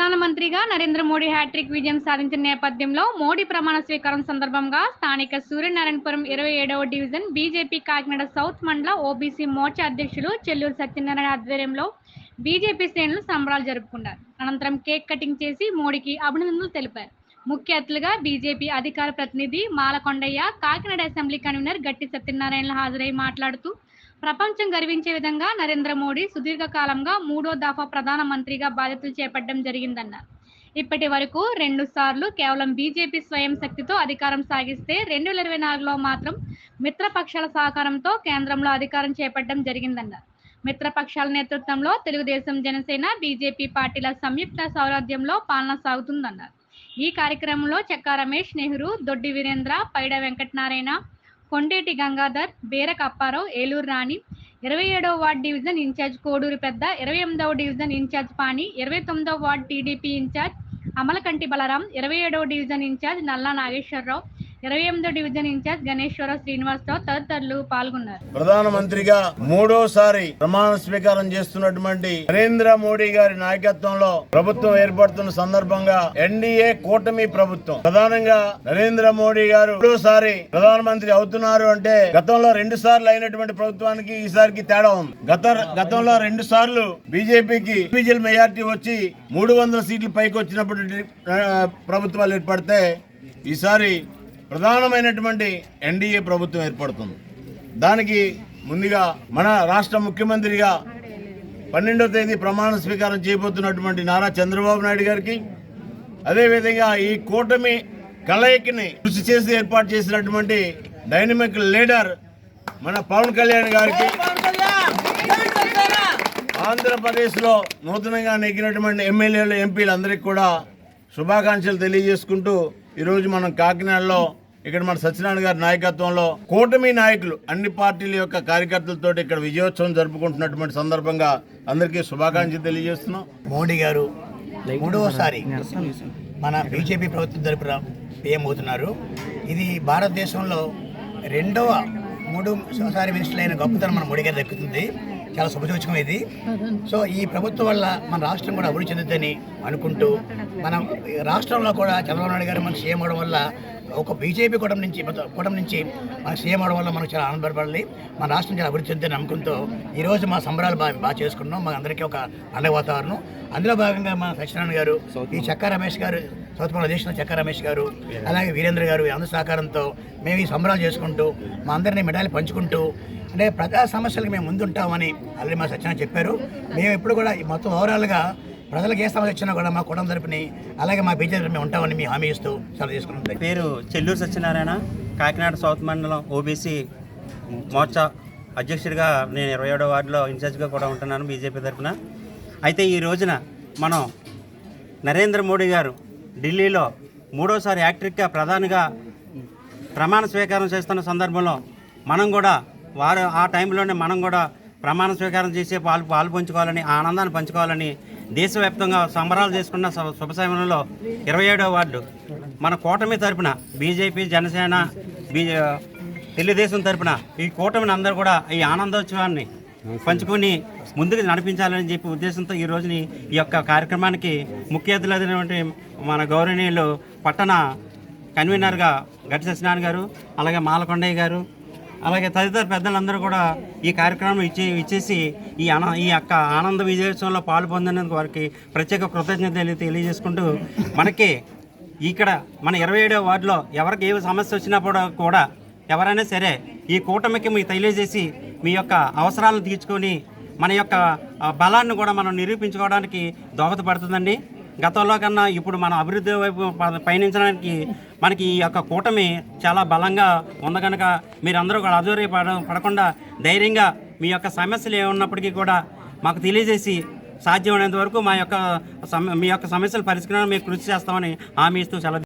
ప్రధానమంత్రిగా నరేంద్ర మోడీ హ్యాట్రిక్ విజయం సాధించిన నేపథ్యంలో మోడీ ప్రమాణ స్వీకారం సందర్భంగా స్థానిక సూర్యనారాయణపురం ఇరవై ఏడవ division BJP Kakinada south mandal OBC Morcha అధ్యక్షులు చెల్లూరు సత్యనారాయణ ఆధ్వర్యంలో బీజేపీ శ్రేణులు సంబరాలు జరుపుకున్నారు. అనంతరం కేక్ కటింగ్ చేసి మోడీకి అభినందనలు తెలిపారు. ముఖ్య అతిథులుగా బీజేపీ అధికార ప్రతినిధి మాలకొండయ్య కాకినాడ అసెంబ్లీ కన్వీనర్ గట్టి సత్యనారాయణ హాజరై మాట్లాడుతూ ప్రపంచం గర్వించే విధంగా నరేంద్ర మోడీ సుదీర్ఘ కాలంగా మూడో దఫా ప్రధానమంత్రిగా బాధ్యతలు చేపట్టడం జరిగిందన్నారు. ఇప్పటి వరకు రెండు సార్లు కేవలం బీజేపీ స్వయం శక్తితో అధికారం సాగిస్తే రెండు వేల ఇరవై నాలుగులో మాత్రం మిత్రపక్షాల సహకారంతో కేంద్రంలో అధికారం చేపట్టడం జరిగిందన్నారు. మిత్రపక్షాల నేతృత్వంలో తెలుగుదేశం జనసేన బీజేపీ పార్టీల సంయుక్త సౌరాధ్యంలో పాలన సాగుతుందన్నారు. ఈ కార్యక్రమంలో చెక్కా రమేష్ నెహ్రూ దొడ్డి వీరేంద్ర పైడ వెంకటనారాయణ కొండేటి గంగాధర్ బేరక అప్పారావు ఏలూరు రాణి ఇరవై ఏడవ వార్డ్ డివిజన్ ఇన్ఛార్జ్ కోడూరు పెద్ద ఇరవై ఎనిమిదవ డివిజన్ ఇన్ఛార్జ్ పాణి ఇరవై తొమ్మిదవ ward TDP incharge Amalakanti Balaram ఇరవై ఏడవ డివిజన్ ఇన్ఛార్జ్ నల్లా నాగేశ్వరరావు ఇరవై ఎనిమిదో డివిజన్ ఇన్ఛార్జ్ గణేశ్వర శ్రీనివాసరావు తదితరులు పాల్గొన్నారు. ప్రధానమంత్రిగా మూడోసారి ప్రమాణ స్వీకారం చేస్తున్నటువంటి నరేంద్ర మోడీ గారి నాయకత్వంలో ప్రభుత్వం ఏర్పడుతున్న సందర్భంగా ఎన్డీఏ కూటమి ప్రభుత్వం ప్రధానంగా నరేంద్ర మోడీ గారు మూడోసారి ప్రధానమంత్రి అవుతున్నారు అంటే గతంలో రెండు సార్లు అయినటువంటి ప్రభుత్వానికి ఈసారికి తేడా ఉంది. గత గతంలో రెండు సార్లు బీజేపీకి ఇండివిజువల్ మెజార్టీ వచ్చి మూడు వందల సీట్లు పైకి వచ్చినప్పుడు ప్రభుత్వాలు ఏర్పడితే ఈసారి ప్రధానమైనటువంటి ఎన్డీఏ ప్రభుత్వం ఏర్పడుతుంది. దానికి ముందుగా మన రాష్ట్ర ముఖ్యమంత్రిగా పన్నెండవ తేదీ ప్రమాణ స్వీకారం చేయబోతున్నటువంటి నారా చంద్రబాబు నాయుడు గారికి అదేవిధంగా ఈ కూటమి కలయికని కృషి చేసి ఏర్పాటు చేసినటువంటి డైనమిక్ లీడర్ మన పవన్ కళ్యాణ్ గారికి ఆంధ్రప్రదేశ్లో నూతనంగా నెగ్గినటువంటి ఎమ్మెల్యేలు ఎంపీలందరికీ కూడా శుభాకాంక్షలు తెలియజేసుకుంటూ ఈరోజు మనం కాకినాడలో ఇక్కడ మన సత్యనారాయణ గారి నాయకత్వంలో కూటమి నాయకులు అన్ని పార్టీల యొక్క కార్యకర్తలతో ఇక్కడ విజయోత్సవం జరుపుకుంటున్నటువంటి సందర్భంగా అందరికీ శుభాకాంక్షలు తెలియజేస్తున్నాం. మోడీ గారు మూడవసారి మన బీజేపీ ప్రభుత్వం తరపున పిఎం అవుతున్నారు. ఇది భారతదేశంలో రెండవ మూడు సారి మినిస్టర్ అయిన గొప్పతనం మన మోడీ గారు దక్కుతుంది చాలా శుభసూచకం ఇది. సో ఈ ప్రభుత్వం వల్ల మన రాష్ట్రం కూడా అభివృద్ధి చెందుతుందని అనుకుంటూ మనం రాష్ట్రంలో కూడా చంద్రబాబు నాయుడు గారు మనం సీఎం అవడం వల్ల ఒక బీజేపీ కూటమి నుంచి కూటమి నుంచి మన సీఎం అవడం వల్ల మనకు చాలా ఆనందపడాలి మన రాష్ట్రం చాలా అభివృద్ధి చెందుతుందని నమ్మకంతో ఈరోజు మా సంబరాలు బాగా బాగా చేసుకున్నాం. మా అందరికీ ఒక పండగ వాతావరణం. అందులో భాగంగా మా సత్యనారాయణ గారు ఈ చక్కా రమేష్ గారు సౌత్ మన దేశంలో రమేష్ గారు అలాగే వీరేంద్ర గారు అందరి సహకారంతో మేము ఈ సంబరాలు చేసుకుంటూ మా అందరినీ మెడాలు పంచుకుంటూ అంటే ప్రజా సమస్యలకు మేము ముందుంటామని ఆల్రెడీ మా సత్యన చెప్పారు. మేము ఎప్పుడు కూడా ఈ మొత్తం ఓవరాల్గా ప్రజలకు ఏ సమస్య వచ్చినా కూడా మా కుటుంబం తరపుని అలాగే మా బీజేపీ మేము ఉంటామని మేము హామీ ఇస్తూ సెలవు తీసుకున్నాం. పేరు చెల్లూరు సత్యనారాయణ కాకినాడ సౌత్ మండలం ఓబీసీ మోర్చా అధ్యక్షుడిగా నేను ఇరవై ఏడో వార్డులో ఇన్ఛార్జ్గా కూడా ఉంటున్నాను బీజేపీ తరఫున అయితే ఈ రోజున మనం నరేంద్ర మోడీ గారు ఢిల్లీలో మూడోసారి యాక్ట్రిక్గా ప్రధానిగా ప్రమాణ స్వీకారం చేస్తున్న సందర్భంలో మనం కూడా వారు ఆ టైంలోనే మనం కూడా ప్రమాణ స్వీకారం చేసే పాలు పాలు పంచుకోవాలని ఆనందాన్ని పంచుకోవాలని దేశవ్యాప్తంగా సంబరాలు చేసుకున్న శుభ- శుభ సమయంలో ఇరవై ఏడవ వార్డు మన కూటమి తరపున బీజేపీ జనసేన బీ తెలుగుదేశం తరపున ఈ కూటమిని అందరూ కూడా ఈ ఆనందోత్సవాన్ని పంచుకొని ముందుకు నడిపించాలని చెప్పి ఉద్దేశంతో ఈ రోజుని ఈ యొక్క కార్యక్రమానికి ముఖ్య అతిథులైనటువంటి మన గౌరవనీయులు పట్టణ కన్వీనర్గా గట్టి సత్యనారాయణ గారు అలాగే మాలకొండయ్య గారు అలాగే తదితర పెద్దలందరూ కూడా ఈ కార్యక్రమం ఇచ్చే ఇచ్చేసి ఈ అన ఈ యొక్క ఆనంద విజయోత్సవంలో పాలు పొందినందుకు వారికి ప్రత్యేక కృతజ్ఞతలు తెలియజేసుకుంటూ మనకి ఇక్కడ మన ఇరవై ఏడో వార్డులో ఎవరికి ఏ సమస్య వచ్చినప్పుడు కూడా ఎవరైనా సరే ఈ కూటమికి మీ తెలియజేసి మీ యొక్క అవసరాలను తీర్చుకొని మన యొక్క బలాన్ని కూడా మనం నిరూపించుకోవడానికి దోహదపడుతుందండి. గతంలో కన్నా ఇప్పుడు మన అభివృద్ధి వైపు పయనించడానికి మనకి ఈ యొక్క కూటమి చాలా బలంగా ఉంది కనుక మీరందరూ కూడా అధూరి పడ పడకుండా ధైర్యంగా మీ యొక్క సమస్యలు ఏమున్నప్పటికీ కూడా మాకు తెలియజేసి సాధ్యమైనంత వరకు మా యొక్క సమ మీ యొక్క సమస్యలు పరిష్కారం మేము కృషి చేస్తామని హామీ ఇస్తూ సెలవు